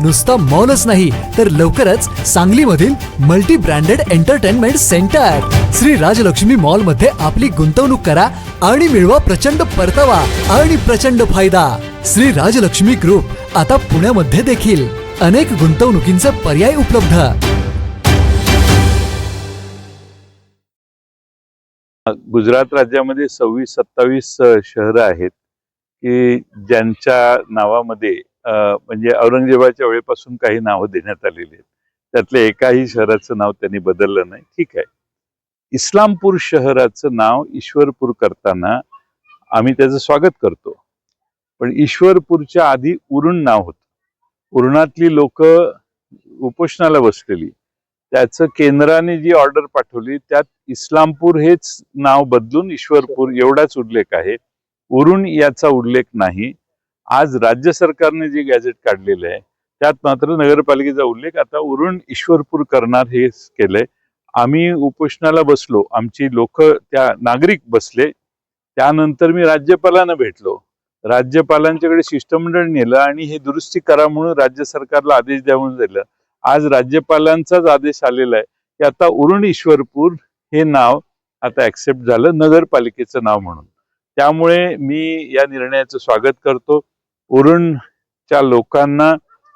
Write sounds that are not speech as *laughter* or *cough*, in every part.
नुसता मॉलच नाही तर लवकरच सांगलीमधील multi branded entertainment centre Shri Rajalakshmi मॉलमध्ये आपली गुंतवणूक करा आणि मिळवा प्रचंड परतावा आणि प्रचंड फायदा. श्री राजलक्ष्मी ग्रुप आता पुण्यामध्ये देखील अनेक गुंतवणुकींचे पर्याय उपलब्ध. गुजरात राज्यामध्ये सव्वीस सत्तावीस शहरं आहेत की ज्यांच्या नावामध्ये म्हणजे औरंगजेबाच्या वेळेपासून काही नावं देण्यात आलेली आहेत. त्यातल्या एकाही शहराचं नाव त्यांनी बदललं नाही. ठीक आहे. इस्लामपूर शहराचं नाव ईश्वरपूर करताना आम्ही त्याचं स्वागत करतो. पण ईश्वरपूरच्या आधी उरण नाव होतं. उरणातली लोक उपोषणाला बसलेली. त्याचं केंद्राने जी ऑर्डर पाठवली त्यात इस्लामपूर हेच नाव बदलून ईश्वरपूर एवढाच उल्लेख आहे. उरुण याचा उल्लेख नाही. आज राज्य सरकारने जे गॅझेट काढलेलं आहे त्यात मात्र नगरपालिकेचा उल्लेख आता उरुण ईश्वरपूर करणार हे केलंय आम्ही उपोषणाला बसलो आमची लोक त्या नागरिक बसले. त्यानंतर मी राज्यपालांना भेटलो. राज्यपालांच्याकडे शिष्टमंडळ नेलं आणि हे दुरुस्ती करा म्हणून राज्य सरकारला आदेश द्या म्हणून दिलं. आज राज्यपालांचाच आदेश आलेला आहे की आता उरुण ईश्वरपूर हे नाव आता ऍक्सेप्ट झालं नगरपालिकेचं नाव म्हणून. त्यामुळे मी या निर्णयाचं स्वागत करतो. उरणच्या लोकांना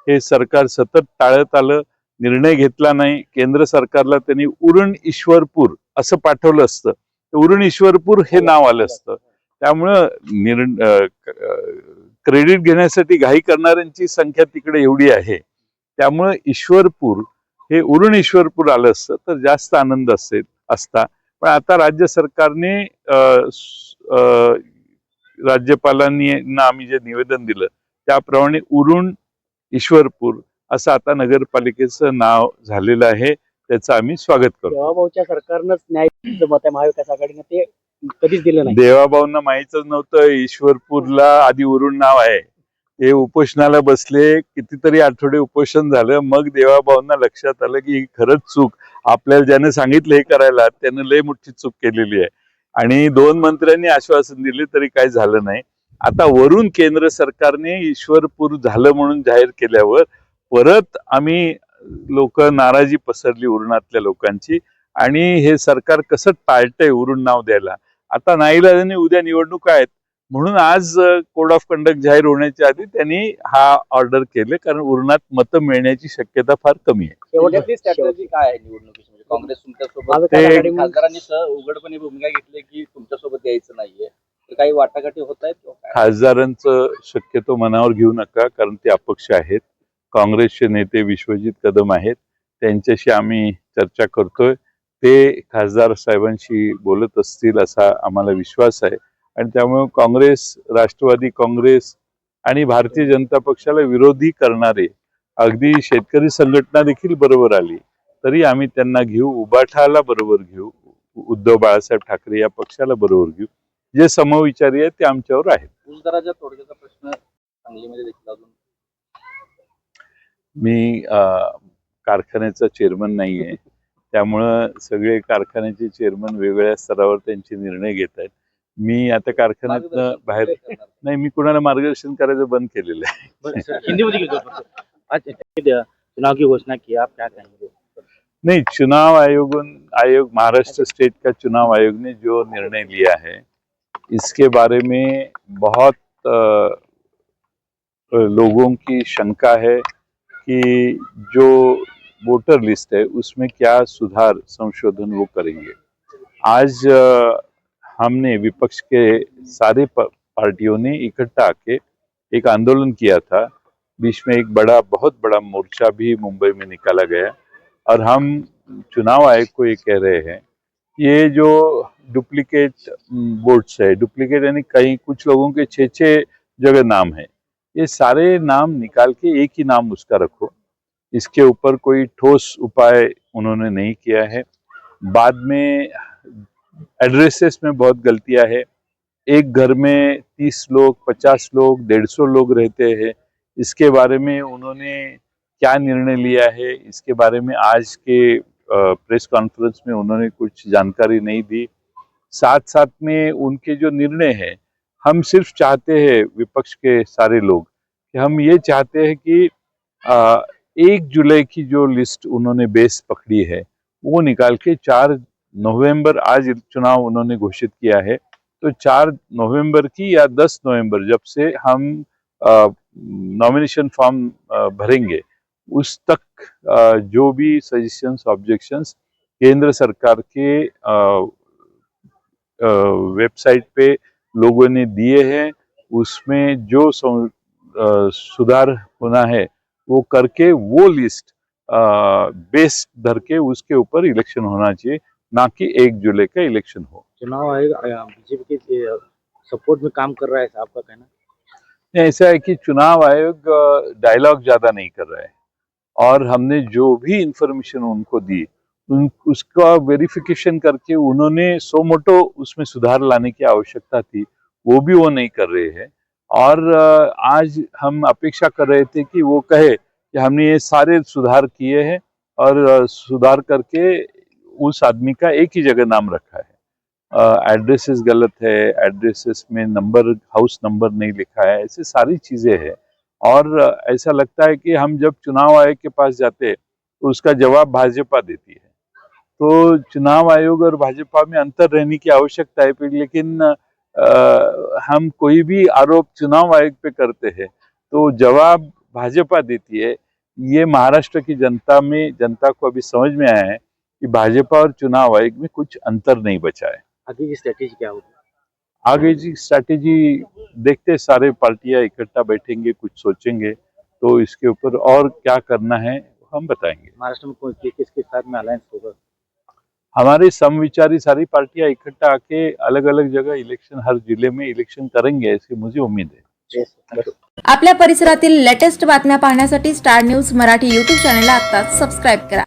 हे सरकार सतत टाळत आलं निर्णय घेतला नाही. केंद्र सरकारला त्यांनी उरण ईश्वरपूर असं पाठवलं असतं. उरण ईश्वरपूर हे नाव आलं असतं. त्यामुळं निर क्रेडिट घेण्यासाठी घाई करणाऱ्यांची संख्या तिकडे एवढी आहे. त्यामुळं ईश्वरपूर हे उरण ईश्वरपूर आलं असतं तर जास्त आनंद असेल असता. पण आता राज्य सरकारने अ, राज्यपालांनी ना आम्ही जे निवेदन दिलं त्याप्रमाणे उरुण ईश्वरपूर असं आता नगरपालिकेचं नाव झालेलं आहे त्याचं आम्ही स्वागत करतो. देवाभाऊच्या सरकारनंच न्याय मत आहे महाविकास आघाडीनं ते कधीच दिलं नाही. देवाभाऊंना माहीतच नव्हतं ईश्वरपूरला आधी उरुण नाव आहे. ते उपोषणाला बसले कितीतरी आठवडे उपोषण झालं मग देवाभाऊंना लक्षात आलं की ही खरंच चूक. आपल्याला ज्यानं सांगितलं हे करायला त्यानं लय मोठी चूक केलेली आहे. आणि दोन मंत्र्यांनी आश्वासन दिले तरी काही झालं नाही. आता वरून केंद्र सरकारने ईश्वरपूर झालं म्हणून जाहीर केल्यावर परत आम्ही लोक नाराजी पसरली उरणातल्या लोकांची आणि हे सरकार कसं टाळतंय उरून नाव द्यायला. आता नाईला उद्या निवडणुका आहेत. म्हणून आज कोड ऑफ कंडक्ट जाहीर होण्याच्या आधी त्यांनी हा ऑर्डर केले कारण उरणात मतं मिळण्याची शक्यता फार कमी आहे. शेवटची शेवटची स्ट्रॅटेजी काय आहे निवडणुकीची? म्हणजे काँग्रेस तुमच्यासोबत खासदारांनी स- उघडपणे भूमिका घेतली की तुमच्यासोबत यायचं नाहीये? तर काही वाटाघाटी होत आहेत? खासदारांचं शक्यतो मनावर घेऊ नका कारण ते अपक्ष आहेत. काँग्रेसचे नेते विश्वजित कदम आहेत. त्यांच्याशी आम्ही चर्चा करतोय. ते खासदार साहेबांशी बोलत असतील असा आम्हाला विश्वास आहे. आणि त्यामुळे काँग्रेस राष्ट्रवादी काँग्रेस आणि भारतीय जनता पक्षाला विरोधी करणारे अगदी शेतकरी संघटना देखील बरोबर आली तरी आम्ही त्यांना घेऊ उबाठाला बरोबर घेऊ उद्धव बाळासाहेब ठाकरे या पक्षाला बरोबर घेऊ. जे समविचारी आहेत ते आमच्यावर आहेत. ऊस दराच्या तोडग्याचा प्रश्न सांगलीमध्ये देखील अजून मी कारखान्याचा चेअरमन नाही आहे त्यामुळं सगळे कारखान्याचे चेअरमन वेगवेगळ्या स्तरावर त्यांचे निर्णय घेत आहेत मी आता कारखान्यात बाहेर नाही मी कुणाला मार्गदर्शन करायचं बंद केलेलं आहे. *laughs* चुनाव की घोषणा की आप क्या कहेंगे? नहीं चुनाव आयोग आयोग महाराष्ट्र स्टेट का चुनाव आयोग ने जो निर्णय लिया है इसके बारे में बहुत लोगों की शंका है कि जो वोटर लिस्ट है उसमें क्या सुधार संशोधन वो करेंगे। आज हमने विपक्ष के सारे पार्टियों ने इकट्ठा आके एक आंदोलन किया था। बीच में एक बड़ा, बहुत बड़ा मोर्चा भी मुंबई में निकाला गया। और हम चुनाव आयोग को ये कह रहे हैं ये जो डुप्लीकेट बोर्ड्स है, डुप्लीकेट यानी कहीं कुछ लोगों के छः छः जगह नाम है, ये सारे नाम निकाल के एक ही नाम उसका रखो। इसके ऊपर कोई ठोस उपाय उन्होंने नहीं किया है। बाद में एड्रेसेस में बहुत गलतियाँ है। एक घर में तीस लोग पचास लोग डेढ़ सौ लोग रहते हैं। इसके बारे में उन्होंने क्या निर्णय लिया है इसके बारे में आज के प्रेस कॉन्फ्रेंस में उन्होंने कुछ जानकारी नहीं दी। साथ साथ में उनके जो निर्णय है हम सिर्फ़ चाहते हैं विपक्ष के सारे लोग कि हम ये चाहते हैं कि अ, एक जुलाई की जो लिस्ट उन्होंने बेस पकड़ी है वो निकाल के चार नवंबर आज चुनाव उन्होंने घोषित किया है तो चार नवंबर की या दस नवंबर जब से हम नॉमिनेशन फॉर्म भरेंगे उस तक अ, जो भी सजेशंस ऑब्जेक्शंस केंद्र सरकार के वेबसाइट पे लोगों ने दिए हैं उसमें जो अ, सुधार होना है वो करके वो लिस्ट बेस धर के उसके ऊपर इलेक्शन होना चाहिए। ना कि एक जुलाई का इलेक्शन हो। चुनाव आयोग बीजेपी के सपोर्ट में काम कर रहा है आपका कहना? नहीं, ऐसा है कि चुनाव आयोग डायलॉग ज़्यादा नहीं कर रहा है। और हमने जो भी इंफॉर्मेशन उनको दी उन उसका वेरिफिकेशन करके उन्होंने सो मोटो उसमें सुधार लाने की आवश्यकता थी वो भी वो नहीं कर रहे हैं। और आज हम अपेक्षा कर रहे थे कि वो कहे कि हमने ये सारे सुधार किए हैं और सुधार करके उस आदमी का एक ही जगह नाम रखा है। एड्रेसेस गलत है एड्रेसेस में नंबर हाउस नंबर नहीं लिखा है ऐसे सारी चीज़ें हैं। और ऐसा लगता है कि हम जब चुनाव आयोग के पास जाते तो उसका जवाब भाजपा देती है। तो चुनाव आयोग और भाजपा में अंतर रहने की आवश्यकता है लेकिन अ, हम कोई भी आरोप चुनाव आयोग पे करते हैं तो जवाब भाजपा देती है। ये महाराष्ट्र की जनता में जनता को अभी समझ में आया है कि भाजपा और चुनाव आयोग में कुछ अंतर नहीं बचा है। आगे की स्ट्रेटेजी क्या होगी? आगे जी स्ट्रैटेजी देखते सारे पार्टियाँ इकट्ठा बैठेंगे कुछ सोचेंगे तो इसके ऊपर और क्या करना है हम बताएँगे। महाराष्ट्र में कौन किसके साथ में अलायंस होगा? हमारे समविचारी सारी पार्टियाँ इकट्ठा आके अलग अलग जगह इलेक्शन हर ज़िले में इलेक्शन करेंगे ऐसी मुझे उम्मीद है. आपल्या परिसरातील लेटेस्ट बातम्या पाहण्यासाठी स्टार न्यूज़ मराठी यूट्यूब चॅनलला आत्ताच सबस्क्राईब करा.